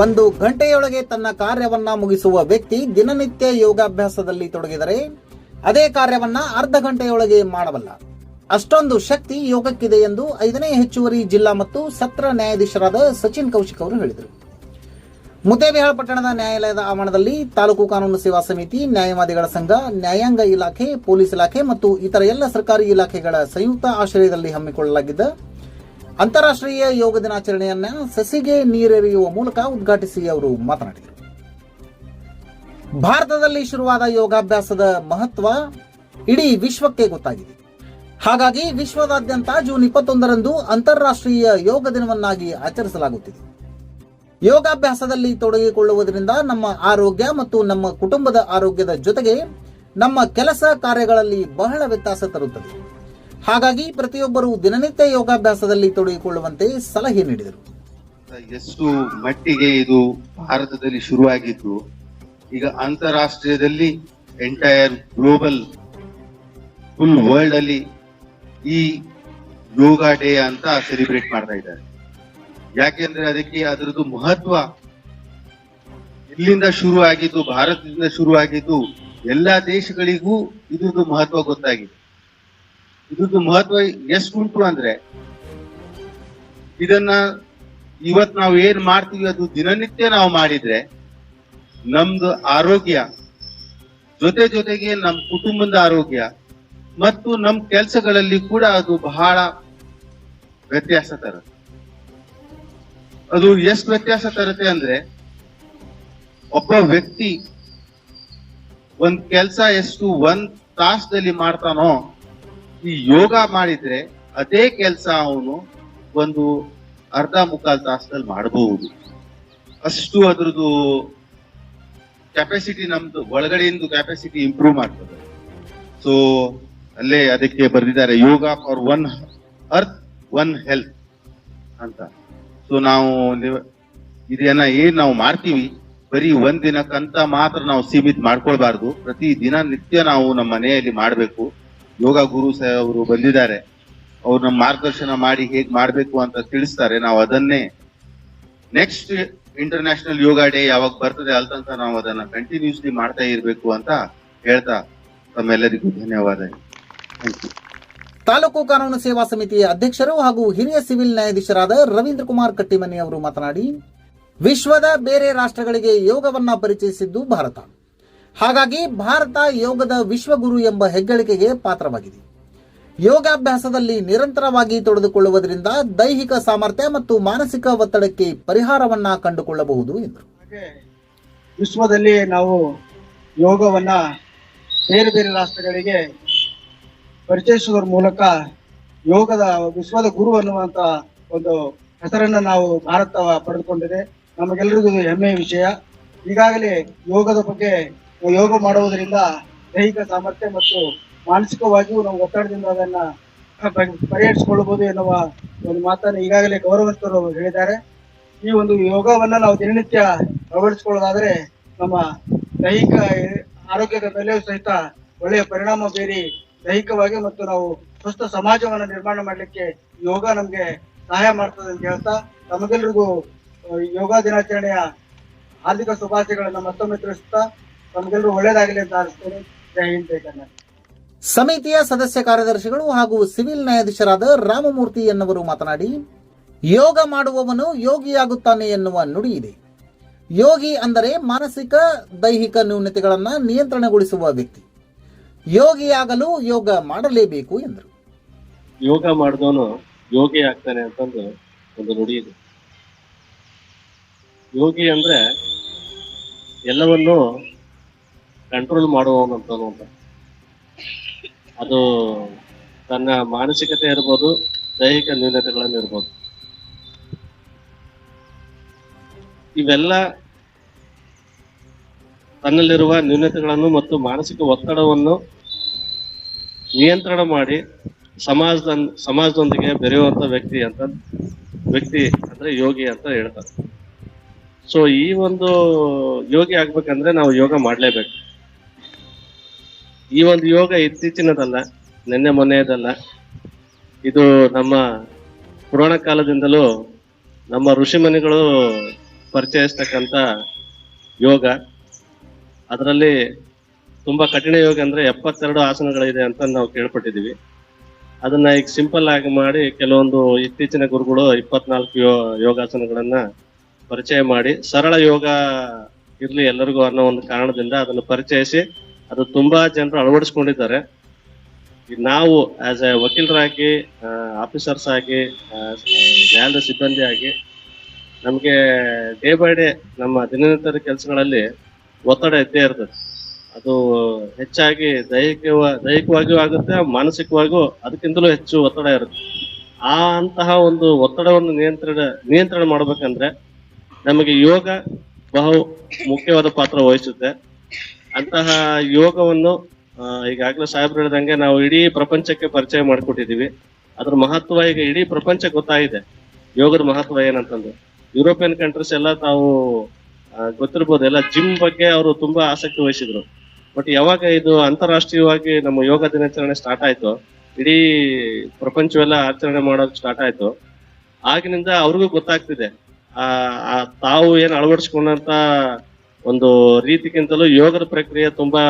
ಒಂದು ಗಂಟೆಯೊಳಗೆ ತನ್ನ ಕಾರ್ಯವನ್ನ ಮುಗಿಸುವ ವ್ಯಕ್ತಿ ದಿನನಿತ್ಯ ಯೋಗಾಭ್ಯಾಸದಲ್ಲಿ ತೊಡಗಿದರೆ ಅದೇ ಕಾರ್ಯವನ್ನ ಅರ್ಧ ಗಂಟೆಯೊಳಗೆ ಮಾಡಬಲ್ಲ. ಅಷ್ಟೊಂದು ಶಕ್ತಿ ಯೋಗಕ್ಕಿದೆ ಎಂದು ಐದನೇ ಹೆಚ್ಚುವರಿ ಜಿಲ್ಲಾ ಮತ್ತು ಸತ್ರ ನ್ಯಾಯಾಧೀಶರಾದ ಸಚಿನ್ ಕೌಶಿಕ್ ಅವರು ಹೇಳಿದರು. ಮುದ್ದೇಬಿಹಾಳ ಪಟ್ಟಣದ ನ್ಯಾಯಾಲಯದ ಆವರಣದಲ್ಲಿ ತಾಲೂಕು ಕಾನೂನು ಸೇವಾ ಸಮಿತಿ, ನ್ಯಾಯವಾದಿಗಳ ಸಂಘ, ನ್ಯಾಯಾಂಗ ಇಲಾಖೆ, ಪೊಲೀಸ್ ಇಲಾಖೆ ಮತ್ತು ಇತರ ಎಲ್ಲ ಸರ್ಕಾರಿ ಇಲಾಖೆಗಳ ಸಂಯುಕ್ತ ಆಶ್ರಯದಲ್ಲಿ ಹಮ್ಮಿಕೊಳ್ಳಲಾಗಿದ್ದ ಅಂತಾರಾಷ್ಟ್ರೀಯ ಯೋಗ ದಿನಾಚರಣೆಯನ್ನ ಸಸಿಗೆ ನೀರೆರೆಯುವ ಮೂಲಕ ಉದ್ಘಾಟಿಸಿ ಅವರು ಮಾತನಾಡಿದರು. ಭಾರತದಲ್ಲಿ ಶುರುವಾದ ಯೋಗಾಭ್ಯಾಸದ ಮಹತ್ವ ಇಡೀ ವಿಶ್ವಕ್ಕೆ ಗೊತ್ತಾಗಿದೆ. ಹಾಗಾಗಿ ವಿಶ್ವದಾದ್ಯಂತ ಜೂನ್ ಇಪ್ಪತ್ತೊಂದರಂದು ಅಂತಾರಾಷ್ಟ್ರೀಯ ಯೋಗ ದಿನವನ್ನಾಗಿ ಆಚರಿಸಲಾಗುತ್ತಿದೆ. ಯೋಗಾಭ್ಯಾಸದಲ್ಲಿ ತೊಡಗಿಕೊಳ್ಳುವುದರಿಂದ ನಮ್ಮ ಆರೋಗ್ಯ ಮತ್ತು ನಮ್ಮ ಕುಟುಂಬದ ಆರೋಗ್ಯದ ಜೊತೆಗೆ ನಮ್ಮ ಕೆಲಸ ಕಾರ್ಯಗಳಲ್ಲಿ ಬಹಳ ವ್ಯತ್ಯಾಸ ತರುತ್ತದೆ. ಹಾಗಾಗಿ ಪ್ರತಿಯೊಬ್ಬರು ದಿನನಿತ್ಯ ಯೋಗಾಭ್ಯಾಸದಲ್ಲಿ ತೊಡಗಿಕೊಳ್ಳುವಂತೆ ಸಲಹೆ ನೀಡಿದರು. ಎಷ್ಟು ಮಟ್ಟಿಗೆ ಇದು ಭಾರತದಲ್ಲಿ ಶುರುವಾಗಿದ್ದು, ಈಗ ಅಂತಾರಾಷ್ಟ್ರೀಯದಲ್ಲಿ ಎಂಟೈರ್ ಗ್ಲೋಬಲ್ ಫುಲ್ ವರ್ಲ್ಡ್ ಅಲ್ಲಿ ಈ ಯೋಗ ಡೇ ಅಂತ ಸೆಲಿಬ್ರೇಟ್ ಮಾಡ್ತಾ ಇದ್ದಾರೆ. ಯಾಕೆಂದ್ರೆ ಅದಕ್ಕೆ ಅದರದ್ದು ಮಹತ್ವ ಇಲ್ಲಿಂದ ಶುರು ಆಗಿದ್ದು ಭಾರತದಿಂದ ಶುರು ಆಗಿದ್ದು ಎಲ್ಲಾ ದೇಶಗಳಿಗೂ ಇದ್ರದ್ದು ಮಹತ್ವ ಗೊತ್ತಾಗಿದೆ. ಇದ್ರದ್ದು ಮಹತ್ವ ಎಷ್ಟುಂಟು ಅಂದ್ರೆ, ಇದನ್ನ ಇವತ್ ನಾವು ಏನ್ ಮಾಡ್ತೀವಿ, ಅದು ದಿನನಿತ್ಯ ನಾವು ಮಾಡಿದ್ರೆ, ನಮ್ದು ಆರೋಗ್ಯ, ಜೊತೆ ಜೊತೆಗೆ ನಮ್ ಕುಟುಂಬದ ಆರೋಗ್ಯ, ಮತ್ತು ನಮ್ ಕೆಲಸಗಳಲ್ಲಿ ಕೂಡ ಅದು ಬಹಳ ವ್ಯತ್ಯಾಸ ತರುತ್ತೆ. ಅದು ಎಷ್ಟು ವ್ಯತ್ಯಾಸ ತರುತ್ತೆ ಅಂದ್ರೆ, ಒಬ್ಬ ವ್ಯಕ್ತಿ ಒಂದ್ ಕೆಲಸ ಎಷ್ಟು ಒಂದ್ ತಾಸದಲ್ಲಿ ಮಾಡ್ತಾನೋ ಈ ಯೋಗ ಮಾಡಿದ್ರೆ ಅದೇ ಕೆಲಸ ಅವನು ಒಂದು ಅರ್ಧ ಮುಕ್ಕಾಲ್ ತಾಸದಲ್ಲಿ ಮಾಡಬಹುದು ಅಷ್ಟು ಅದ್ರದ್ದು ಕೆಪಾಸಿಟಿ ನಮ್ದು ಒಳಗಡೆಯಿಂದ ಕೆಪಾಸಿಟಿ ಇಂಪ್ರೂವ್ ಮಾಡ್ತದೆ ಸೊ ಅಲ್ಲೇ ಅದಕ್ಕೆ ಬರೆದಿದ್ದಾರೆ, yoga for one earth one health ಅಂತ. ಸೊ ನಾವು ಇದನ್ನ ಏನ್ ನಾವು ಮಾಡ್ತೀವಿ, ಬರೀ ಒಂದ್ ದಿನಕ್ಕಂತ ಮಾತ್ರ ನಾವು ಸೀಮಿತ ಮಾಡ್ಕೊಳ್ಬಾರ್ದು. ಪ್ರತಿ ದಿನ ನಿತ್ಯ ನಾವು ನಮ್ಮ ಮನೆಯಲ್ಲಿ ಮಾಡ್ಬೇಕು. ಯೋಗ ಗುರು ಸಾಹೇಬ್ ಅವರು ಬಂದಿದ್ದಾರೆ. ಅವ್ರು ನಮ್ಮ ಮಾರ್ಗದರ್ಶನ ಮಾಡಿ ಹೇಗ್ ಮಾಡ್ಬೇಕು ಅಂತ ತಿಳಿಸ್ತಾರೆ. ನಾವು ಅದನ್ನೇ ನೆಕ್ಸ್ಟ್ ಇಂಟರ್ನ್ಯಾಷನಲ್ ಯೋಗ ಡೇ ಯಾವಾಗ ಬರ್ತದೆ ಅಲ್ ತನಕ ನಾವು ಅದನ್ನ ಕಂಟಿನ್ಯೂಸ್ಲಿ ಮಾಡ್ತಾ ಇರಬೇಕು ಅಂತ ಹೇಳ್ತಾ ತಮ್ಮೆಲ್ಲರಿಗೂ ಧನ್ಯವಾದ ತಾಲೂಕು ಕಾನೂನು ಸೇವಾ ಸಮಿತಿಯ ಅಧ್ಯಕ್ಷರು ಹಾಗೂ ಹಿರಿಯ ಸಿವಿಲ್ ನ್ಯಾಯಾಧೀಶರಾದ ರವೀಂದ್ರ ಕುಮಾರ್ ಕಟ್ಟಿಮನಿ ಅವರು ಮಾತನಾಡಿ, ವಿಶ್ವದ ಬೇರೆ ರಾಷ್ಟ್ರಗಳಿಗೆ ಯೋಗವನ್ನ ಪರಿಚಯಿಸಿದ್ದು ಭಾರತ. ಹಾಗಾಗಿ ಭಾರತ ಯೋಗದ ವಿಶ್ವಗುರು ಎಂಬ ಹೆಗ್ಗಳಿಕೆಗೆ ಪಾತ್ರವಾಗಿದೆ. ಯೋಗಾಭ್ಯಾಸದಲ್ಲಿ ನಿರಂತರವಾಗಿ ತೊಡೆದುಕೊಳ್ಳುವುದರಿಂದ ದೈಹಿಕ ಸಾಮರ್ಥ್ಯ ಮತ್ತು ಮಾನಸಿಕ ಒತ್ತಡಕ್ಕೆ ಪರಿಹಾರವನ್ನ ಕಂಡುಕೊಳ್ಳಬಹುದು ಎಂದರು. ವಿಶ್ವದಲ್ಲಿ ನಾವು ಯೋಗವನ್ನ ಬೇರೆ ಬೇರೆ ರಾಷ್ಟ್ರಗಳಿಗೆ ಪರಿಚಯಿಸುವುದರ ಮೂಲಕ ಯೋಗದ ವಿಶ್ವದ ಗುರು ಅನ್ನುವಂತ ಒಂದು ಹೆಸರನ್ನ ನಾವು ಭಾರತ ಪಡೆದುಕೊಂಡಿದೆ. ನಮಗೆಲ್ಲರಿಗೂ ಹೆಮ್ಮೆಯ ವಿಷಯ. ಈಗಾಗಲೇ ಯೋಗದ ಬಗ್ಗೆ ಯೋಗ ಮಾಡುವುದರಿಂದ ದೈಹಿಕ ಸಾಮರ್ಥ್ಯ ಮತ್ತು ಮಾನಸಿಕವಾಗಿಯೂ ನಾವು ಒತ್ತಡದಿಂದ ಅದನ್ನ ಪರಿಹರಿಸಿಕೊಳ್ಳಬಹುದು ಎನ್ನುವ ಒಂದು ಮಾತನ್ನು ಈಗಾಗಲೇ ಗೌರವಸ್ಥರು ಹೇಳಿದ್ದಾರೆ. ಈ ಒಂದು ಯೋಗವನ್ನ ನಾವು ದಿನನಿತ್ಯ ಅಳವಡಿಸಿಕೊಳ್ಳೋದಾದ್ರೆ ನಮ್ಮ ದೈಹಿಕ ಆರೋಗ್ಯದ ಮೇಲೆಯೂ ಸಹಿತ ಒಳ್ಳೆಯ ಪರಿಣಾಮ ಬೀರಿ ದೈಹಿಕವಾಗಿ ಮತ್ತು ನಾವು ಸ್ವಸ್ಥ ಸಮಾಜವನ್ನ ನಿರ್ಮಾಣ ಮಾಡಲಿಕ್ಕೆ ಯೋಗ ನಮ್ಗೆ ಸಹಾಯ ಮಾಡ್ತದೆ ಅಂತ ಹೇಳ್ತಾ ತಮಗೆಲ್ರಿಗೂ ಯೋಗ ದಿನಾಚರಣೆಯ ಹಾರ್ದಿಕ ಶುಭಾಶಯಗಳನ್ನ ಮತ್ತೊಮ್ಮೆ ತಿಳಿಸುತ್ತಾ ತಮಗೆಲ್ಲರೂ ಒಳ್ಳೇದಾಗಲಿ ಅಂತ ಹಾರೈಸ್ತೇನೆ ಜೈ ಹಿಂದ್ ಜೈ ಕರ್ನಾಟಕ. ಸಮಿತಿಯ ಸದಸ್ಯ ಕಾರ್ಯದರ್ಶಿಗಳು ಹಾಗೂ ಸಿವಿಲ್ ನ್ಯಾಯಾಧೀಶರಾದ ರಾಮಮೂರ್ತಿ ಎನ್ನುವರು ಮಾತನಾಡಿ ಯೋಗ ಮಾಡುವವನು ಯೋಗಿಯಾಗುತ್ತಾನೆ ಎನ್ನುವ ನುಡಿ ಇದೆ. ಯೋಗಿ ಅಂದರೆ ಮಾನಸಿಕ ದೈಹಿಕ ನ್ಯೂನತೆಗಳನ್ನು ನಿಯಂತ್ರಣಗೊಳಿಸುವ ವ್ಯಕ್ತಿ. ಯೋಗಿಯಾಗಲು ಯೋಗ ಮಾಡಲೇಬೇಕು ಎಂದರು. ಯೋಗ ಮಾಡಿದವನು ಯೋಗಿ ಆಗ್ತಾನೆ ಅಂತಂದು ಒಂದು ನುಡಿ ಇದೆ. ಯೋಗಿ ಅಂದ್ರೆ ಎಲ್ಲವನ್ನೂ ಕಂಟ್ರೋಲ್ ಮಾಡುವಂಥದ್ದು ಅಂತ. ಅದು ತನ್ನ ಮಾನಸಿಕತೆ ಇರ್ಬೋದು, ದೈಹಿಕ ನ್ಯೂನತೆಗಳನ್ನು ಇರ್ಬೋದು. ಇವೆಲ್ಲ ತನ್ನಲ್ಲಿರುವ ನ್ಯೂನತೆಗಳನ್ನು ಮತ್ತು ಮಾನಸಿಕ ಒತ್ತಡವನ್ನು ನಿಯಂತ್ರಣ ಮಾಡಿ ಸಮಾಜದ ಸಮಾಜದೊಂದಿಗೆ ಬೆರೆಯುವಂತ ವ್ಯಕ್ತಿ ಅಂತ, ವ್ಯಕ್ತಿ ಅಂದ್ರೆ ಯೋಗಿ ಅಂತ ಹೇಳ್ತಾರೆ. ಸೊ ಈ ಒಂದು ಯೋಗಿ ಆಗ್ಬೇಕಂದ್ರೆ ನಾವು ಯೋಗ ಮಾಡ್ಲೇಬೇಕು. ಈ ಒಂದು ಯೋಗ ಇತ್ತೀಚಿನದಲ್ಲ, ನಿನ್ನೆ ಮೊನ್ನೆಯದಲ್ಲ. ಇದು ನಮ್ಮ ಪುರಾಣ ಕಾಲದಿಂದಲೂ ನಮ್ಮ ಋಷಿಮುನಿಗಳು ಪರಿಚಯಿಸ್ತಕ್ಕಂಥ ಯೋಗ. ಅದರಲ್ಲಿ ತುಂಬಾ ಕಠಿಣ ಯೋಗ ಅಂದ್ರೆ ಎಪ್ಪತ್ತೆರಡು ಆಸನಗಳಿದೆ ಅಂತ ನಾವು ಕೇಳ್ಪಟ್ಟಿದ್ದೀವಿ. ಅದನ್ನ ಈಗ ಸಿಂಪಲ್ ಆಗಿ ಮಾಡಿ ಕೆಲವೊಂದು ಇತ್ತೀಚಿನ ಗುರುಗಳು ಇಪ್ಪತ್ನಾಲ್ಕು ಯೋ, ಯೋಗಾಸನಗಳನ್ನು ಪರಿಚಯ ಮಾಡಿ, ಸರಳ ಯೋಗ ಇರಲಿ ಎಲ್ಲರಿಗೂ ಅನ್ನೋ ಒಂದು ಕಾರಣದಿಂದ ಅದನ್ನು ಪರಿಚಯಿಸಿ ಅದು ತುಂಬಾ ಜನರು ಅಳವಡಿಸ್ಕೊಂಡಿದ್ದಾರೆ. ನಾವು ಆಸ್ ಎ ವಕೀಲರಾಗಿ ಆಫೀಸರ್ಸ್ ಆಗಿ ನ್ಯಾಯಾಲಯ ನ್ಯಾಯಾಲಯದ ಸಿಬ್ಬಂದಿ ಆಗಿ ನಮಗೆ ಡೇ ಬೈ ಡೇ ನಮ್ಮ ದಿನನಿತ್ಯದ ಕೆಲಸಗಳಲ್ಲಿ ಒತ್ತಡ ಇದ್ದೇ ಇರ್ತದೆ. ಅದು ಹೆಚ್ಚಾಗಿ ದೈಹಿಕ ದೈಹಿಕವಾಗಿಯೂ ಆಗುತ್ತೆ, ಮಾನಸಿಕವಾಗಿಯೂ ಅದಕ್ಕಿಂತಲೂ ಹೆಚ್ಚು ಒತ್ತಡ ಇರುತ್ತೆ. ಆ ಅಂತಹ ಒಂದು ಒತ್ತಡವನ್ನು ನಿಯಂತ್ರಣ ನಿಯಂತ್ರಣ ಮಾಡಬೇಕಂದ್ರೆ ನಮಗೆ ಯೋಗ ಬಹು ಮುಖ್ಯವಾದ ಪಾತ್ರ ವಹಿಸುತ್ತೆ. ಅಂತಹ ಯೋಗವನ್ನು ಈಗಾಗಲೇ ಸಾಹೇಬ್ರು ಹೇಳಿದಂಗೆ ನಾವು ಇಡೀ ಪ್ರಪಂಚಕ್ಕೆ ಪರಿಚಯ ಮಾಡಿಕೊಟ್ಟಿದ್ದೀವಿ. ಅದ್ರ ಮಹತ್ವ ಈಗ ಇಡೀ ಪ್ರಪಂಚ ಗೊತ್ತಾಗಿದೆ. ಯೋಗದ ಮಹತ್ವ ಏನಂತಂದ್ರೆ, ಯುರೋಪಿಯನ್ ಕಂಟ್ರೀಸ್ ಎಲ್ಲ ತಾವು ಗೊತ್ತಿರ್ಬೋದು, ಎಲ್ಲ ಜಿಮ್ ಬಗ್ಗೆ ಅವರು ತುಂಬಾ ಆಸಕ್ತಿ ವಹಿಸಿದ್ರು. ಬಟ್ ಯಾವಾಗ ಇದು ಅಂತಾರಾಷ್ಟ್ರೀಯವಾಗಿ ನಮ್ಮ ಯೋಗ ದಿನಾಚರಣೆ ಸ್ಟಾರ್ಟ್ ಆಯ್ತು, ಇಡೀ ಪ್ರಪಂಚವೆಲ್ಲ ಆಚರಣೆ ಮಾಡೋದು ಸ್ಟಾರ್ಟ್ ಆಯ್ತು, ಆಗಿನಿಂದ ಅವ್ರಿಗೂ ಗೊತ್ತಾಗ್ತಿದೆ. ಆ ತಾವು ಏನು ಅಳವಡಿಸ್ಕೊಂಡಂತ ಒಂದು ರೀತಿಗಿಂತಲೂ ಯೋಗದ ಪ್ರಕ್ರಿಯೆ ತುಂಬಾ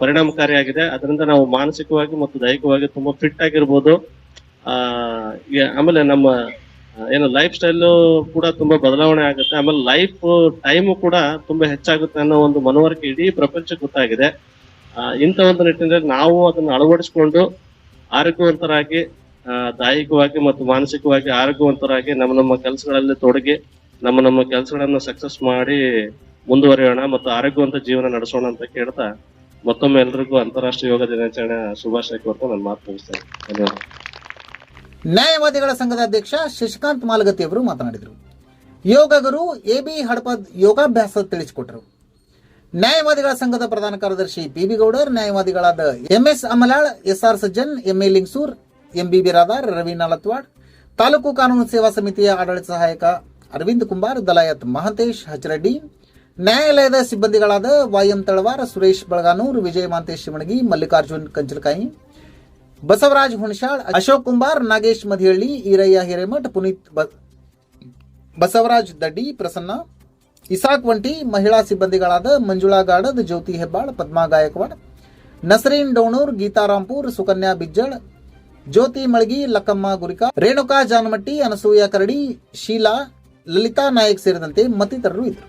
ಪರಿಣಾಮಕಾರಿಯಾಗಿದೆ. ಅದರಿಂದ ನಾವು ಮಾನಸಿಕವಾಗಿ ಮತ್ತು ದೈಹಿಕವಾಗಿ ತುಂಬಾ ಫಿಟ್ ಆಗಿರ್ಬೋದು. ಆ ಆಮೇಲೆ ನಮ್ಮ ಏನು ಲೈಫ್ ಸ್ಟೈಲ್ ಕೂಡ ತುಂಬಾ ಬದಲಾವಣೆ ಆಗುತ್ತೆ. ಆಮೇಲೆ ಲೈಫ್ ಟೈಮು ಕೂಡ ತುಂಬಾ ಹೆಚ್ಚಾಗುತ್ತೆ ಅನ್ನೋ ಒಂದು ಮನವರಿಕೆ ಇಡೀ ಪ್ರಪಂಚ ಗೊತ್ತಾಗಿದೆ. ಇಂಥ ಒಂದು ನಿಟ್ಟಿನಲ್ಲಿ ನಾವು ಅದನ್ನು ಅಳವಡಿಸಿಕೊಂಡು ಆರೋಗ್ಯವಂತರಾಗಿ ದೈಹಿಕವಾಗಿ ಮತ್ತು ಮಾನಸಿಕವಾಗಿ ಆರೋಗ್ಯವಂತರಾಗಿ ನಮ್ಮ ನಮ್ಮ ಕೆಲಸಗಳಲ್ಲಿ ತೊಡಗಿ, ನಮ್ಮ ನಮ್ಮ ಕೆಲಸಗಳನ್ನ ಸಕ್ಸಸ್ ಮಾಡಿ ಮುಂದುವರಿಯೋಣ ಮತ್ತು ಆರೋಗ್ಯವಂತ ಜೀವನ ನಡೆಸೋಣ ಅಂತ ಕೇಳ್ತಾ ಮತ್ತೊಮ್ಮೆ ಎಲ್ರಿಗೂ ಅಂತಾರಾಷ್ಟ್ರೀಯ ಯೋಗ ದಿನಾಚರಣೆ ಶುಭಾಶಯ ಕೋರ್ತಾ ನನ್ನ ಮಾತು ಮುಗಿಸ್ತೇನೆ. ಧನ್ಯವಾದ. ನ್ಯಾಯವಾದಿಗಳ ಸಂಘದ ಅಧ್ಯಕ್ಷ ಶಶಿಕಾಂತ್ ಮಾಲಗತಿ ಅವರು ಮಾತನಾಡಿದರು. ಯೋಗ ಗುರು ಎ ಬಿ ಹಡಪದ್ ಯೋಗಾಭ್ಯಾಸ ತಿಳಿಸಿಕೊಟ್ಟರು. ನ್ಯಾಯವಾದಿಗಳ ಸಂಘದ ಪ್ರಧಾನ ಕಾರ್ಯದರ್ಶಿ P B Goudar, ನ್ಯಾಯವಾದಿಗಳಾದ MS Amalal, SR Sajjan, MA Lingasur, MB Biradar Ravi Nalatwad taluk ಕಾನೂನು ಸೇವಾ ಸಮಿತಿಯ ಆಡಳಿತ ಸಹಾಯಕ ಅರವಿಂದ್ ಕುಂಬಾರ್, ದಲಾಯತ್ ಮಹಂತೇಶ್ ಹಚರೆಡ್ಡಿ ನ್ಯಾಯಾಲಯದ ಸಿಬ್ಬಂದಿಗಳಾದ ವಾಯಂ ತಳವಾರ್ ಸುರೇಶ್ ಬಳಗಾನೂರ್, ವಿಜಯ ಮಾಂತೇಶ್ ಶಿವಣಗಿ, ಮಲ್ಲಿಕಾರ್ಜುನ್ ಕಂಚಲಕಾಯಿ ಬಸವರಾಜ್ ಹುಣಶಾಳ್ ಅಶೋಕ್ ಕುಮಾರ್ ನಾಗೇಶ್ ಮಧಿಹಳ್ಳಿ ಈರಯ್ಯ ಹಿರೇಮಠ್, ಪುನೀತ್ ಬಸವರಾಜ್ ದಡ್ಡಿ, ಪ್ರಸನ್ನ, ಇಸಾಕ್ ವಂಟಿ ಮಹಿಳಾ ಸಿಬ್ಬಂದಿಗಳಾದ ಮಂಜುಳಾ ಗಾಡದ್, ಜ್ಯೋತಿ ಹೆಬ್ಬಾಳ್, ಪದ್ಮಾ ಗಾಯಕ್ವಾಡ್, ನಸರೀನ್ ಡೋಣೂರ್ ಗೀತಾರಾಂಪುರ್ ಸುಕನ್ಯಾ ಬಿಜ್ಜಳ್, ಜ್ಯೋತಿ ಮಳಗಿ, ಲಕ್ಕಮ್ಮ ಗುರಿಕಾ, ರೇಣುಕಾ ಜಾನಮಟ್ಟಿ, ಅನಸೂಯ ಕರಡಿ, ಶೀಲಾ, ಲಲಿತಾ ನಾಯಕ್ ಸೇರಿದಂತೆ ಮತ್ತಿತರರು ಇದ್ದರು.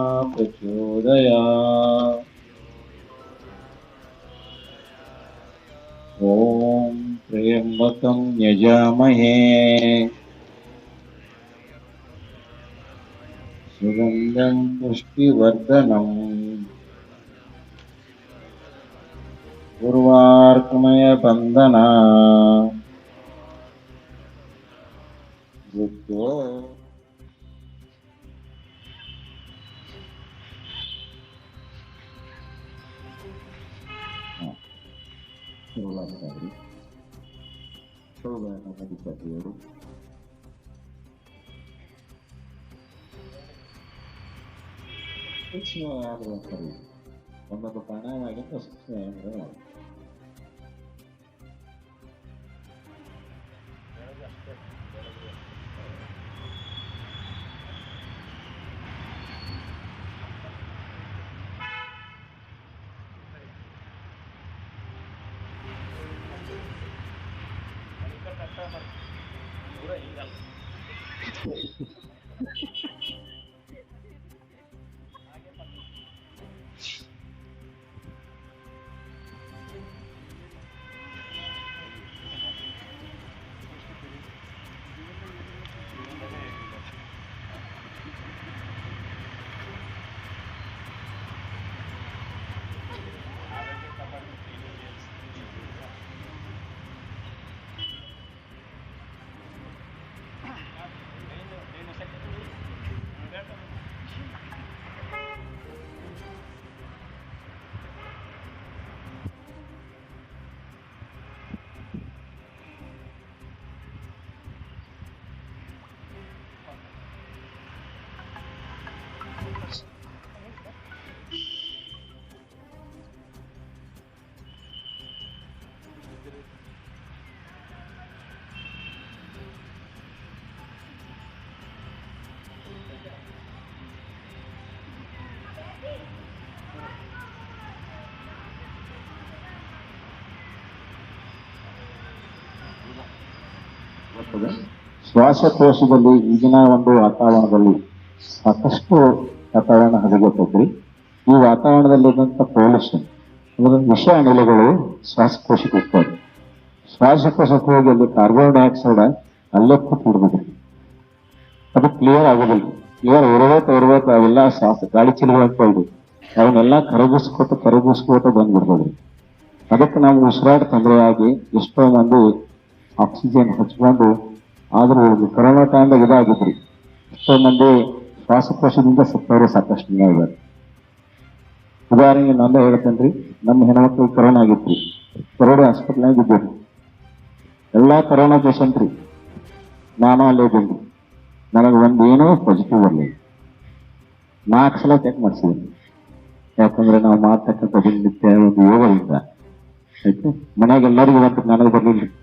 प्रचोदयात् ॐ त्र्यम्बकं यजामहे। सुगन्धं पुष्टिवर्धनम् उर्वार्कमयबन्धना बुद्धो seolah hari, coba kakak bisa diurut It's not a real thing. Cuando tu pana. ಬರ್ತದೆ. ಶ್ವಾಸಕೋಶದಲ್ಲಿ ಈಗಿನ ಒಂದು ವಾತಾವರಣದಲ್ಲಿ ಸಾಕಷ್ಟು ವಾತಾವರಣ ಹದಗೆಟ್ಟೈತ್ರಿ ಈ ವಾತಾವರಣದಲ್ಲಿರುವಂಥ ಪೊಲ್ಯೂಷನ್ ಅಂದ್ರೆ ವಿಷ ಅನಿಲಗಳು ಶ್ವಾಸಕೋಶಕ್ಕೆ ಹೋಗ್ತವೆ. ಶ್ವಾಸಕೋಶಕ್ಕೆ ಹೋಗಿ ಅಲ್ಲಿ ಕಾರ್ಬನ್ ಡೈಆಕ್ಸೈಡ್ ಅಲ್ಲೇ ಕೂತ್ ಬಿಡ್ಬೇಕ್ರಿ ಅದು ಕ್ಲಿಯರ್ ಆಗೋದಿಲ್ಲ. ಕ್ಲಿಯರ್ ಇರಬೇಕು ಇರಬೇಕು, ಅವೆಲ್ಲ ಶ್ವಾಸ ಗಾಳಿ ಅಂತ ಹೇಳ್ರಿ ಅವನ್ನೆಲ್ಲ ಕರಗಿಸ್ಕೊತ ಕರಗಿಸ್ಕೊತ ಬಂದ್ಬಿಡ್ಬೋದು ಅದಕ್ಕೆ ನಾವು ಉಸಿರಾಟ ತೊಂದರೆ ಆಗಿ ಎಷ್ಟೋ ಮಂದಿ ಆಕ್ಸಿಜನ್ ಹಚ್ಕೊಂಡು ಆದರೂ ಕೊರೋನಾ ಟೈಮ್ದಾಗ ಇದಾಗಿದ್ರಿ. ಎಷ್ಟೋ ಮಂದಿ ಶ್ವಾಸಕೋಶದಿಂದ ಸತ್ತವರು ಸಾಕಷ್ಟು ಜನ ಇದ್ದಾರೆ. ಉದಾಹರಣೆಗೆ ನಾನು ಹೇಳ್ತೇನೆ ರೀ ನಮ್ಮ ಹೆಣ್ಮಕ್ಳು ಕೊರೋನಾ ರೀ ಕೊರೋನಾ ಹಾಸ್ಪಿಟ್ಲ್ನಾಗ ಇದ್ದೀರಿ. ಎಲ್ಲ ಕೊರೋನಾ ಪೇಷಂಟ್ ರೀ. ನಾನು ಅಲ್ಲೇ ಇದ್ದೀನಿ. ನನಗೆ ಒಂದು ಏನೂ ಪಾಸಿಟಿವ್ ಅಲ್ಲಿ ನಾಲ್ಕು ಸಲ ಚೆಕ್ ಮಾಡಿಸಿದ್ದೀನಿ. ಯಾಕಂದ್ರೆ ನಾವು ಮಾಡ್ತಕ್ಕಂಥ ದಿನನಿತ್ಯ ಒಂದು ಯೋಗದಿಂದ. ಆಯ್ತು? ಮನ್ಯಾಗ ಎಲ್ಲರಿಗೂ ಬಂತು ನನಗೆ ಬರಲಿಲ್ಲ.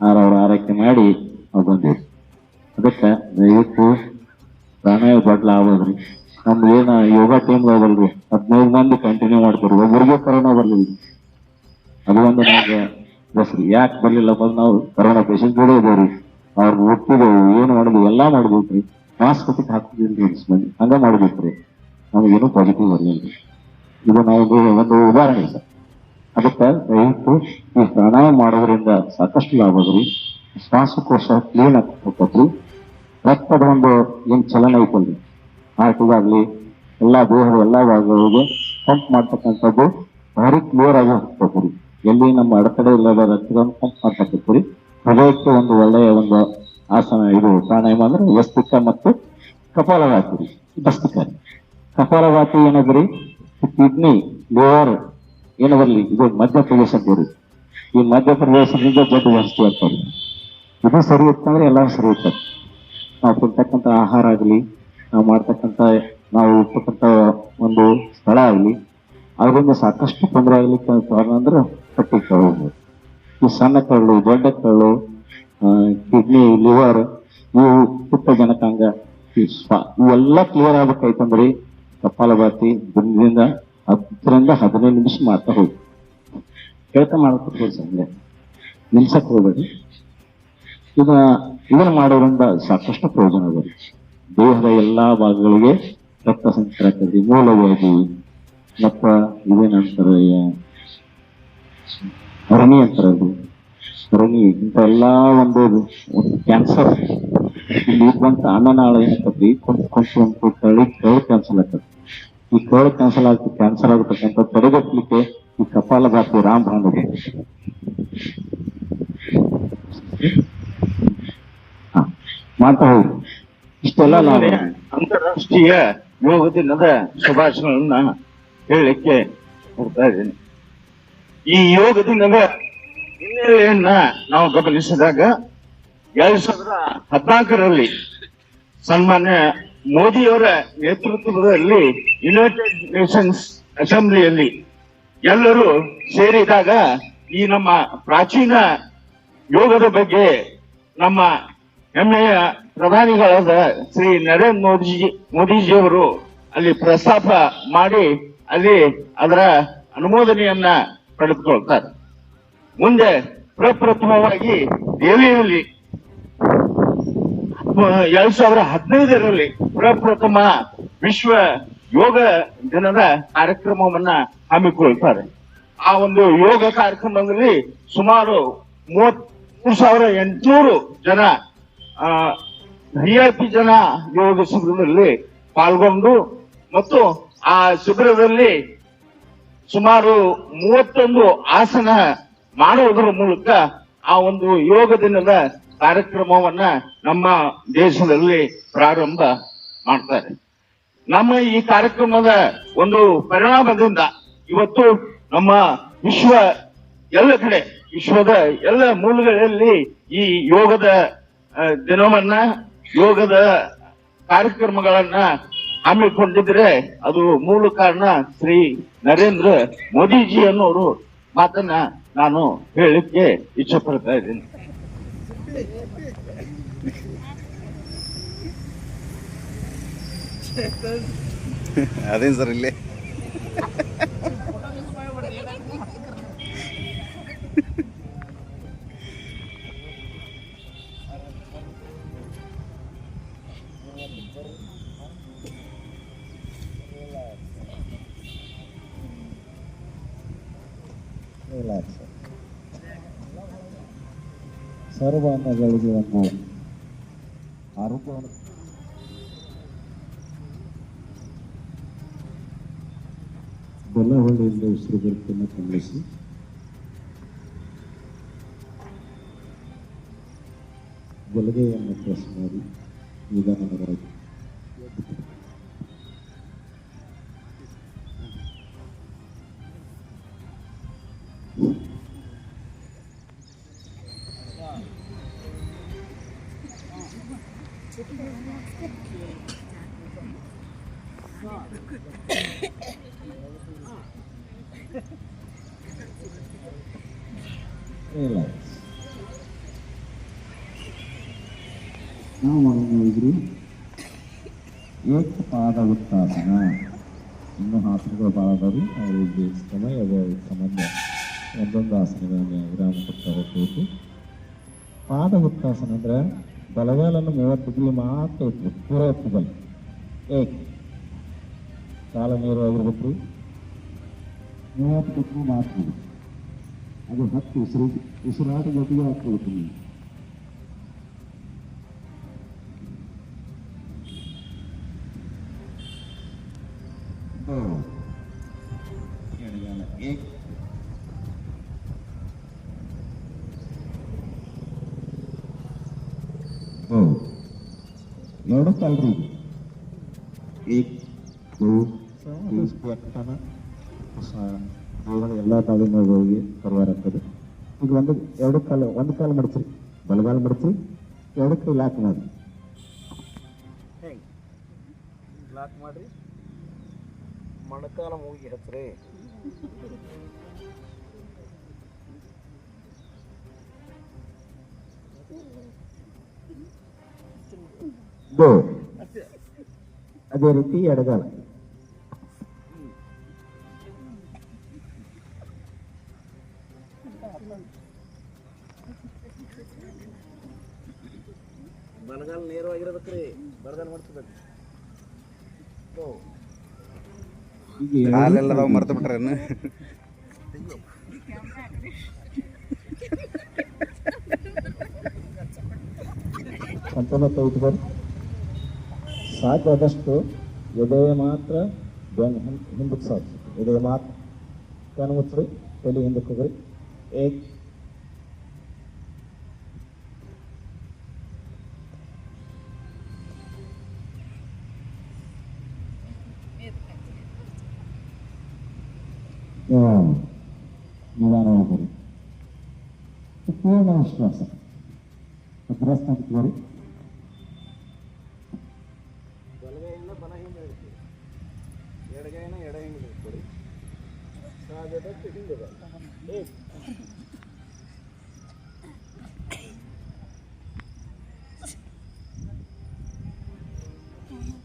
ಆದ್ರೆ ಅವ್ರ ಆರೈಕೆ ಮಾಡಿ ನಾವು ಬಂದೀವಿ. ಅದಕ್ಕೆ ದಯವಿಟ್ಟು ಪ್ರಾಣಾಯ ಬಾಟ್ಲ ಆಗೋದ್ರಿ. ನಮ್ದು ಏನು ಯೋಗ ಟೀಮ್ ಆಗಲ್ರಿ ಹದಿನೈದು ಮಂದಿ ಕಂಟಿನ್ಯೂ ಮಾಡ್ತಾರೆ ಒಬ್ಬರಿಗೆ ಕೊರೋನಾ ಬರ್ಲಿಲ್ಲ. ಅದು ಒಂದು ನಮ್ಗೆ ಬಸ್ರಿ ಯಾಕೆ ಬರಲಿಲ್ಲ ಬಂದು ನಾವು ಕೊರೋನಾ ಪೇಷಂಟ್ ಜೋಡಿ ಇದೇವ್ರಿ ಅವ್ರು ಹುಟ್ಟಿದೆವು ಏನು ಮಾಡಿದ್ವಿ ಎಲ್ಲ ಮಾಡ್ಬೇಕ್ರಿ. ಮಾಸ್ಕ್ ಹಾಕಿ ಹಾಕಿದ್ರಿ ಮಂದಿ ಹಂಗ ಮಾಡ್ಬೇಕ್ರಿ. ನಮಗೇನು ಪಾಸಿಟಿವ್ ಬರ್ಲಿಲ್ಲ ಇದು ನಾವು ಒಂದು ಉದಾಹರಣೆ ಸರ್. ಅದಕ್ಕೆ ದಯವಿಟ್ಟು ಈ ಪ್ರಾಣಾಯಾಮ ಮಾಡೋದ್ರಿಂದ ಸಾಕಷ್ಟು ಲಾಭ ಅದ್ರಿ ಶ್ವಾಸಕೋಶ ಕ್ಲೀನ್ ಆಗ್ತೈತ್ರಿ ರಕ್ತದ ಒಂದು ಏನು ಚಲನ ಐತಲ್ರಿ ಹಾರ್ಟಿಗಾಗ್ಲಿ ಎಲ್ಲಾ ದೇಹದ ಎಲ್ಲ ಭಾಗಗಳಿಗೆ ಪಂಪ್ ಮಾಡ್ತಕ್ಕಂಥದ್ದು ಭಾರಿ ಕ್ಲಿಯರ್ ಆಗಿ ಹೋಗ್ತೈತ್ರಿ ಎಲ್ಲಿ ನಮ್ಮ ಅಡತಡೆ ಇಲ್ಲದ ರಕ್ತವನ್ನು ಪಂಪ್ ಮಾಡ್ತಕ್ಕಂಥರಿ ಹೃದಯಕ್ಕೆ ಒಂದು ಒಳ್ಳೆಯ ಒಂದು ಆಸನ ಇದು ಪ್ರಾಣಾಯಾಮ ಅಂದ್ರೆ ವಸ್ತಿಕ ಮತ್ತು ಕಪಾಲಭಾತಿ ರೀ. ಬಸ್ತಿಕ ಕಪಾಲಭಾತಿ ಏನದ್ರಿ ಕಿಡ್ನಿ, ಲಿವರ್ ಏನು ಇದು ಮಧ್ಯಪ್ರದೇಶ ಬೇರೆ. ಈ ಮಧ್ಯಪ್ರದೇಶದಿಂದ ದೊಡ್ಡ ಜಾಸ್ತಿ ಆಗ್ತಾರೆ ಇದು ಸರಿ ಇತ್ತಂದ್ರೆ ಎಲ್ಲ ಸರಿ ಇರ್ತಾರೆ ನಾವು ತಿಂತಕ್ಕಂಥ ಆಹಾರ ಆಗಲಿ, ನಾವು ಮಾಡ್ತಕ್ಕಂಥ, ನಾವು ಇರ್ತಕ್ಕಂಥ ಒಂದು ಸ್ಥಳ ಆಗಲಿ, ಅದರಿಂದ ಸಾಕಷ್ಟು ತೊಂದರೆ ಆಗಲಿ ಕಾರಣ ಅಂದ್ರೆ ಹೊಟ್ಟೆ ಕಳ್ಳು. ಈ ಸಣ್ಣ ಕಳ್ಳು, ದೊಡ್ಡ ಕಳ್ಳು ಕಿಡ್ನಿ ಲಿವರ್ ಇವು ಪುಟ್ಟ ಜನಕಾಂಗ ಇವೆಲ್ಲ ಕ್ಲಿಯರ್ ಆಗ್ಬೇಕಾಯ್ತಂದ್ರಿ, ಕಪಾಲಭಾತಿ ದಿನದಿಂದ ಹತ್ತರಿಂದ ಹದಿನೈದು ನಿಮಿಷ ಮಾಡ್ತಾ ಹೋಗಿ. ಕೇಳ್ತಾ ಮಾಡ್ಕೊತ ಸಂಜೆ. ನಿಲ್ಸಕ್ಕೆ ಹೋಗ್ಬೇಡಿ. ಇದ ಇದನ್ನ ಮಾಡೋದ್ರಿಂದ ಸಾಕಷ್ಟು ಪ್ರಯೋಜನ ಇದೆ. ದೇಹದ ಎಲ್ಲಾ ಭಾಗಗಳಿಗೆ ರಕ್ತ ಸಂಚಾರ ಮೂಲವಾಗಿ ಮತ್ತ ಇದೇನಂತಾರೆ ರಣಿ ಅಂತಾರೆ ಅದು. ರಣಿ ಇಂಥ ಎಲ್ಲಾ ಒಂದು ಕ್ಯಾನ್ಸರ್ ಇಲ್ಲಿ ಬಂತ ಅನ್ನನಾಳ ಏನಾಗ್ತದ್ರಿ ಕೊಂಚ ಕೊಂಚ ಒಂದು ಕಳಿ ಕ್ಯಾನ್ಸರ್ ಕ್ಯಾನ್ಸಲ್ ಆಗ್ತದೆ ಈ ಕಳು ಕ್ಯಾನ್ಸಲ್ ಆಗಿ ಕ್ಯಾನ್ಸಲ್ ಆಗತಕ್ಕಂಥ ತಡೆಗಟ್ಟಲಿಕ್ಕೆ ಈ ಕಪಾಲ ಭಾತಿ ರಾಮ್ ಭಾನುಗೆ ಮಾಡ್ತಾ ಹೋಗಿ. ಇಷ್ಟೆಲ್ಲ ನಾವು ಅಂತಾರಾಷ್ಟ್ರೀಯ ಯೋಗ ದಿನದ ಶುಭಾಶಯಗಳನ್ನ ಹೇಳಲಿಕ್ಕೆ ಹೋಗ್ತಾ ಇದ್ದೀನಿ. ಈ ಯೋಗ ದಿನದ ಹಿನ್ನೆಲೆಯನ್ನ ನಾವು ಗಮನಿಸಿದಾಗ ಎರಡ್ ಸಾವಿರದ ಹದಿನಾಲ್ಕರಲ್ಲಿ ಸನ್ಮಾನ್ಯ ಮೋದಿಯವರ ನೇತೃತ್ವದಲ್ಲಿ ಯುನೈಟೆಡ್ ನೇಷನ್ಸ್ ಅಸೆಂಬ್ಲಿಯಲ್ಲಿ ಎಲ್ಲರೂ ಸೇರಿದಾಗ ಈ ನಮ್ಮ ಪ್ರಾಚೀನ ಯೋಗದ ಬಗ್ಗೆ ನಮ್ಮ ಹೆಮ್ಮೆಯ ಪ್ರಧಾನಿಗಳಾದ ಶ್ರೀ ನರೇಂದ್ರ ಮೋದಿ ಮೋದಿಜಿಯವರು ಅಲ್ಲಿ ಪ್ರಸ್ತಾಪ ಮಾಡಿ ಅಲ್ಲಿ ಅದರ ಅನುಮೋದನೆಯನ್ನ ಪಡೆದುಕೊಳ್ತಾರೆ. ಮುಂದೆ ಪ್ರಪ್ರಥಮವಾಗಿ ದೆಹಲಿಯಲ್ಲಿ ಎರಡ್ ಸಾವಿರ ಹದಿನೈದರಲ್ಲಿ ಪ್ರಪ್ರಥಮ ವಿಶ್ವ ಯೋಗ ದಿನದ ಕಾರ್ಯಕ್ರಮವನ್ನ ಹಮ್ಮಿಕೊಳ್ತಾರೆ. ಆ ಒಂದು ಯೋಗ ಕಾರ್ಯಕ್ರಮದಲ್ಲಿ ಸುಮಾರು ಮೂವತ್ತು ಸಾವಿರ ಎಂಟುನೂರು ಜನ ರಿಯಾಯಿತಿ ಜನ ಯೋಗ ಶಿಬಿರದಲ್ಲಿ ಪಾಲ್ಗೊಂಡು ಮತ್ತು ಆ ಶಿಬಿರದಲ್ಲಿ ಸುಮಾರು ಮೂವತ್ತೊಂದು ಆಸನ ಮಾಡುವುದರ ಮೂಲಕ ಆ ಒಂದು ಯೋಗ ದಿನದ ಕಾರ್ಯಕ್ರಮವನ್ನ ನಮ್ಮ ದೇಶದಲ್ಲಿ ಪ್ರಾರಂಭ ಮಾಡ್ತಾರೆ. ನಮ್ಮ ಈ ಕಾರ್ಯಕ್ರಮದ ಒಂದು ಪರಿಣಾಮದಿಂದ ಇವತ್ತು ನಮ್ಮ ವಿಶ್ವ ಎಲ್ಲ ಕಡೆ, ವಿಶ್ವದ ಎಲ್ಲ ಮೂಲಗಳಲ್ಲಿ ಈ ಯೋಗದ ದಿನವನ್ನ, ಯೋಗದ ಕಾರ್ಯಕ್ರಮಗಳನ್ನ ಹಮ್ಮಿಕೊಂಡಿದ್ರೆ ಅದು ಮೂಲ ಕಾರಣ ಶ್ರೀ ನರೇಂದ್ರ ಮೋದಿಜಿ ಅನ್ನೋರು ಮಾತನ್ನ ನಾನು ಹೇಳಲಿಕ್ಕೆ ಇಚ್ಛೆ ಪಡ್ತಾ ಇದ್ದೀನಿ. ಅದೇನ್ ಸರ್ ಇಲ್ಲೇ ಸರ್ವಾನ್ನಗಳಿಗೆ ಒಂದು ಆರೋಗ್ಯವನ್ನು ಬೆಲ್ಲಹೊಳ್ಳಿಯಿಂದ ಉಸಿರು ಬರುತ್ತನ್ನು ಗಮನಿಸಿ ಬಲಗೆಯನ್ನು ಪ್ರೆಸ್ ಮಾಡಿ ನಿಧಾನವಾಗಿ. ಏಕಪಾದ ಉತ್ತಾಸನ ಇನ್ನು ಆಸನಗಳು ಭಾಳ ಅದಾವೆ ಅವರಿಗೆ ಸಮಯದ ಸಂಬಂಧ. ಒಂದೊಂದು ಆಸನಗಳನ್ನು ವಿರಾಮ ಕೊಡ್ತಾ ಹೋಗ್ಬೇಕು ಪಾದ ಉತ್ತಾಸನ ಅಂದ್ರೆ ಬಲಗಾಲನ್ನು ಮೂವತ್ತು ಡಿಗ್ರಿ ಮಾತ್ರ ಇತ್ತು ಪೂರ ಎತ್ತಬಲ್ಲ ಏಕ್ ಕಾಲ ನೇರವಾಗಿರ್ಬೇಕು ಮೂವತ್ತು ಡಿಗ್ರಿ ಮಾತ್ರ. ಅದು ಹತ್ತು, ಉಸಿರು ಉಸಿರಾಟ ಜೊತೆಗೆ ಹಾಕ್ಬೇಕು Pearl. Indiana Inc. Vote. ನೋಡುತ್ತಲ್ರಿ ಏಕ್ ಎಲ್ಲ ಕಾಲಿನ ಹೋಗಿ ಪರವಾರ ಆಗ್ತದೆ ಈಗ ಒಂದು ಎರಡು ಕಾಲು ಒಂದು ಕಾಲು ಮಾಡ್ತೀರಿ ಬಲಗಾಲ ಮಾಡ್ತೀರಿ ಎರಡು ಕೈ ಲಾಕ್ ಮಾಡಿ ಲಾಕ್ ಮಾಡ್ರಿ ಮೊಣಕಾಲ ಮೂಗಿ ಹಚ್ರಿ ಅದೇ ರೀತಿ ಎಡಗಾಲ. ಬಲಗಾಲ ನೇರವಾಗಿರ್ಬೇಕ್ರಿ. ಬಲಗಾಲ ಮಾಡ್ತಿರ್ಬೇಕು ನಾವು ಮರ್ತು ಬಿಟ್ರೇನು ಸಂಪೂರ್ಣ ಸಾಕು ಆದಷ್ಟು ಎದೆ ಮಾತ್ರ ಬೆನ್ ಹಿಂದ್- ಹಿಂದಕ್ಕೆ ಸಾಕು. ಎದೆ ಮಾತ್ರ ಕಣ್ಣು ಮುಚ್ಚ್ರಿ, ತಲೆ ಹಿಂದಕ್ಕೆ ಹೋಗ್ರಿ. ಏಕ್ ಹ್ಮ್. ನಿಧಾನವಾಗಿ ಬರ್ರಿ ಪೂರ್ಣ ವಿಶ್ವಾಸ ಭದ್ರಸ್ಥಾನ ಇಟ್ಕೊಳ್ಳಿ ಬಲ ಹಿಂದೆ ಇಡ್ತೀವಿ ಎಡಗೈನ ಎಡ ಹಿಂದೆ ಇಟ್ಕೊಡಿ ಸಾಧ್ಯದಷ್ಟು ಹಿಂದೆ ಬನ್ನಿ ಏ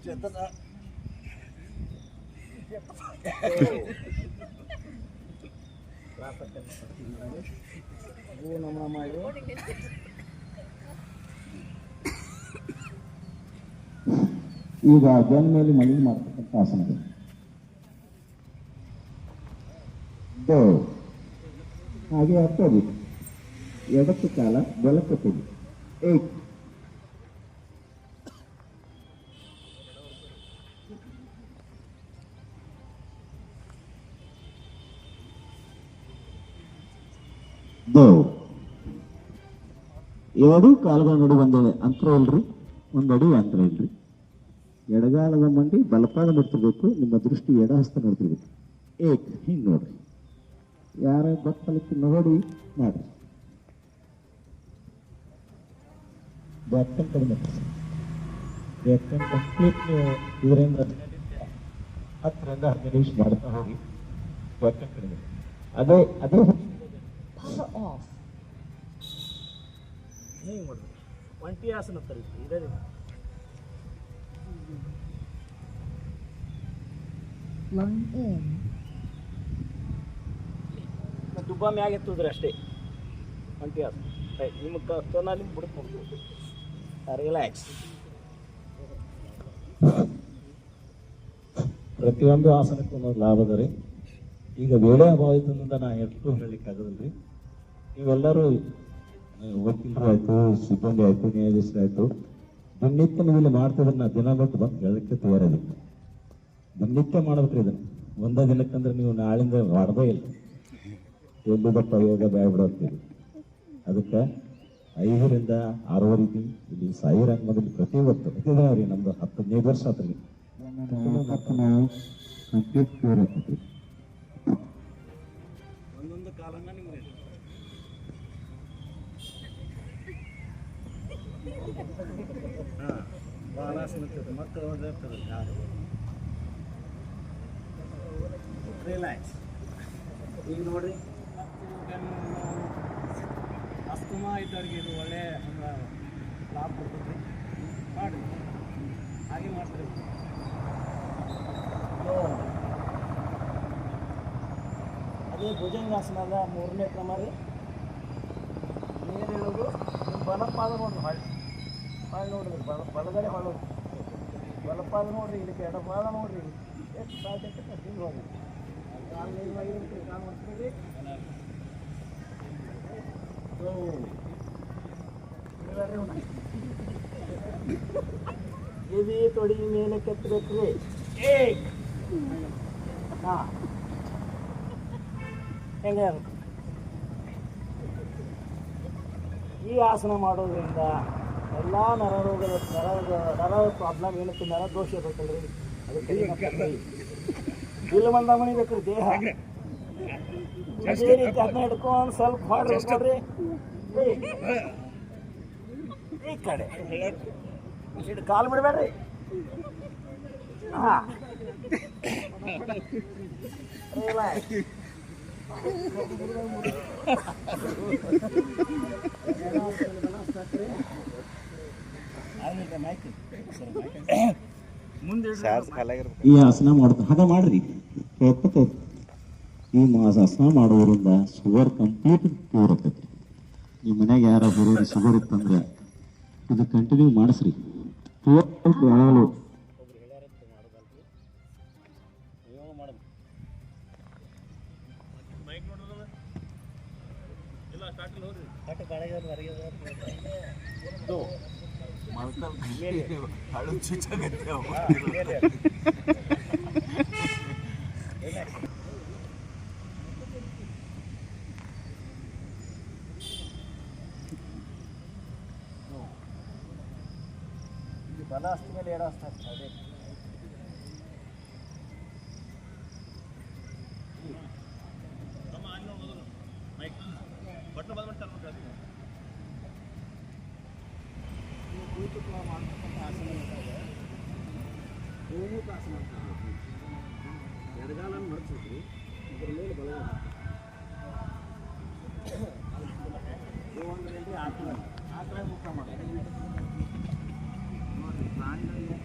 ಜತನ ನಮ್ಮ ಮಾಡಿ ಈಗ ಬೆನ್ನ ಮೇಲೆ ಮಳಿ ಮಾಡ್ತಕ್ಕಂಥ ಆಸನಗಳು. ಹಾಗೆ ಹತ್ತೋದು ಎಡಕ್ಕೆ ಕಾಲ, ಬಲಕ್ಕೆ ಕೊಡಿ. ಏಕ್ ಎರಡೂ ಕಾಲುಗಳ ನಡುವೆ ಒಂದು ಅಂತರ ಇಲ್ರಿ? ಒಂದು ಅಡಿ ಅಂತರ ಇಲ್ರಿ? ಎಡಗಾಲದ ಮಂಡಿ ಬಲಪಾದ ನೋಡ್ತಿರ್ಬೇಕು ನಿಮ್ಮ ದೃಷ್ಟಿ ಎಡ ಹಸ್ತ ಏಕ್, ಹಿಂಗೆ ನೋಡ್ರಿ. ಯಾರ ಬತ್ತಲಕ್ಕೆ ನೋಡಿ ಮಾಡ್ರಿ. ಬ್ಯಾಕ್ಟನ್ ಕಡಿಮೆ ಬ್ಯಾಕ್ಟನ್ ಕಂಪ್ಲೀಟ್ ಇದರಿಂದ ಹತ್ತರಿಂದ ಹದಿನೈದು ನಿಮಿಷ ಮಾಡ್ತಾ ಹೋಗಿ ಬ್ಯಾಕ್ಟನ್ ಕಡಿಮೆ ಅದೇ ಅದೇ ಹಿಂಗೆ ಮಾಡಿದ್ರು ಒಂಟಿ ಆಸನ ತರೀತಿ ಇದೇ ದುಬ್ಬ ಮ್ಯಾಗ ಎತ್ತಿದ್ರೆ ಅಷ್ಟೇ. ಒಂಟಿ ಆಸನ ರೈಟ್ ನಿಮಗೆ ಬಿಡ್ಕೊಂಡು ರಿಲ್ಯಾಕ್ಸ್ ಪ್ರತಿಯೊಂದು ಆಸನಕ್ಕೂ ಒಂದು ಲಾಭ ಅದ ರೀ. ಈಗ ವೇಳೆ ಅಭಾವಿತದಿಂದ ನಾ ಎಷ್ಟು ಹೇಳಲಿಕ್ಕೆ ಆಗೋದಿಲ್ಲ ನೀವೆಲ್ಲರೂ ಆ, ವಕೀಲರು ಆಯ್ತು ಸಿಬ್ಬಂದಿ ಆಯ್ತು, ನ್ಯಾಯಾಧೀಶರು ಆಯ್ತು. ದಿನನಿತ್ಯ ನೀವು ಇಲ್ಲಿ ಮಾಡ್ತಿದ್ರೆ ನಾ ದಿನ ಬಿಟ್ಟು ಬಂದು ಹೇಳಕ್ಕೆ ತಯಾರಿಲ್ಲ ದಿನನಿತ್ಯ ಮಾಡ್ಬೇಕ್ರಿ ಇದನ್ನು. ಒಂದೇ ದಿನಕ್ಕಂದ್ರೆ ನೀವು ನಾಳಿಂದ ಮಾಡದೇ ಇಲ್ಲ. ಎಲ್ಲಿದಪ್ಪ ಯೋಗ ಬ್ಯಾಗ್ಬಿಡೋಗ್ತೀವಿ ಬಿಡೋಗ್ತೀವಿ ಅದಕ್ಕೆ ಐದರಿಂದ ಆರೂವರೆಗೆ ದಿನ ಇಲ್ಲಿ ಸಾವಿರ ಮೊದಲು ಪ್ರತಿ ಹೊತ್ತು ಪ್ರತಿದಿನ ರೀ ನಮ್ದು ಹತ್ತು ಹದಿನೈದು ವರ್ಷ ಆತ್ರಿ. ಭಾಳ ಮಕ್ಕಳು ಒಂದು ಇರ್ತದೆ ಯಾರು? ರಿಲ್ಯಾಕ್ಸ್ ಈಗ ನೋಡಿರಿ ಅಸ್ತಮಾ ಇದ್ದವ್ರಿಗೆ ಇದು ಒಳ್ಳೆ ಅಂದ್ರೆ ಲಾಭ ಕೊಡ್ತದೆ. ಮಾಡಿರಿ. ಹಾಗೆ ಮಾಡ್ತೀರಿ. ಅದೇ ಭುಜಂಗಾಸನದ ಮೂರನೇ ಕ್ರಮ ರೀ. ನೀರು ಹೇಳೋದು ನಿಮ್ಮ ಬಲಪಾದ ಒಂದು ಹೊಳ್ಳಿ. ಹೊಳ್ಳಿ ನೋಡಿದ್ರಿ ಬಲ ಬಲಗಡೆ ಹೊಳ್ಳೋದು ಬಲಪಾದ ನೋಡ್ರಿ ಇದಕ್ಕೆ ಎಡಪಾದ ನೋಡ್ರಿ. ಎಷ್ಟು ಸಾಧ್ಯತೆ ಹಿಂಗೆ ಹೋಗಿ ಕಾಲು ಮಾಡ್ತೀರಿ ಎದೆ ತೊಡಿ ಮೇಲೆ ಕೆತ್ತಬೇಕ್ರಿ. ಏಕ್ ಹಾಂ. ಹೆಂಗೆ ಈ ಆಸನ ಮಾಡೋದ್ರಿಂದ ಎಲ್ಲ ನರರೋಗದ ನರ ನರ ಪ್ರಾಬ್ಲಮ್ ಏನಕ್ಕೆ ನರ ದೋಷ ಇರ್ಬೇಕಲ್ರಿ ಅದಕ್ಕೆ ಇಲ್ಲ ಬಂದ ಮಣಿಬೇಕ್ರಿ ದೇಹ. ಅದೇ ರೀತಿ ಅದನ್ನ ಹಿಡ್ಕೊಂಡು ಸ್ವಲ್ಪ ಏ, ಈ ಕಡೆ. ಕಾಲು ಬಿಡಬೇಡ್ರಿ. ಹಾ. Relax. ಮುಂದೆ ಈ ಆಸನ ಮಾಡ್ತಾರೆ ಹಾಗೆ ಮಾಡ್ರಿ. ಈ ಮಾಸ ಆಸನ ಮಾಡೋದ್ರಿಂದ ಶುಗರ್ ಕಂಪ್ಲೀಟ್ ಕ್ಯೂರ್ ಆಗ್ತೈತಿ ನಿಮ್ಮ ಮನ್ಯಾಗ ಯಾರ ಬರೋರು ಶುಗರ್ ಇತ್ತಂದ್ರೆ ಇದು ಕಂಟಿನ್ಯೂ ಮಾಡಿಸ್ರಿ. 그 발로 주차겠대요. 아, 그 ಅಧಿಕೃತ ಆಸನ ಇದೆ ಗೋಮುಖ ಆಸನ ಅಂತ ಎಡಗಾಲನ್ನು ಮಡಚಿದ್ರಿ ಇದರ ಮೇಲೆ ಬಲ ಗೋವಂಗದಲ್ಲಿ ಆಕಳ ಆಕಳ ಮುಖ ಮಾಡಿ ನೋಡಿ ಪ್ರಾಣಿಗಳಿಗೆ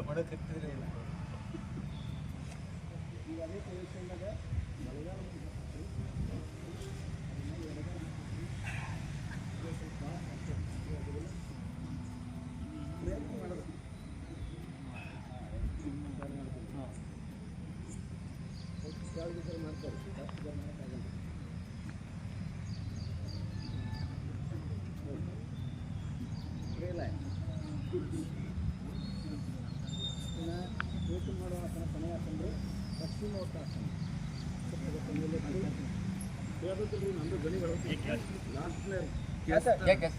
కూడా ಹೊಡೆ ತೆಗ್ತಿದ್ರೆ ಈಗ ಅದೇ ಪ್ರದೇಶದಾಗ ಮಳೆಗಾಲ क्या क्या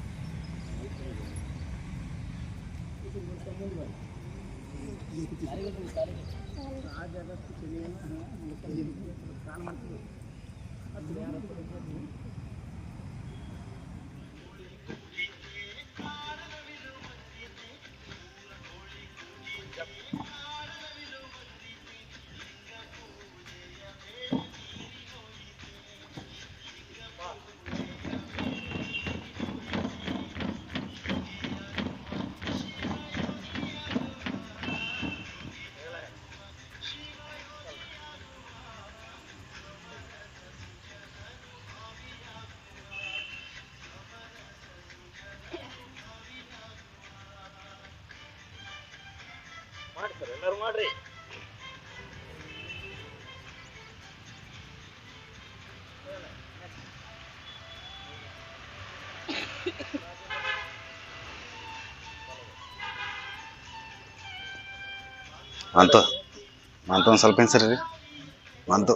आज ज़्यादा कुछ नहीं है ಮಾಡಿ ಸರ್ ಎಲ್ಲರೂ ಮಾಡ್ರಿ. ಅಂತ ಅಂತ ಒಂದು ಸ್ವಲ್ಪ ಏನು ಸರಿ ರೀ ಅಂತು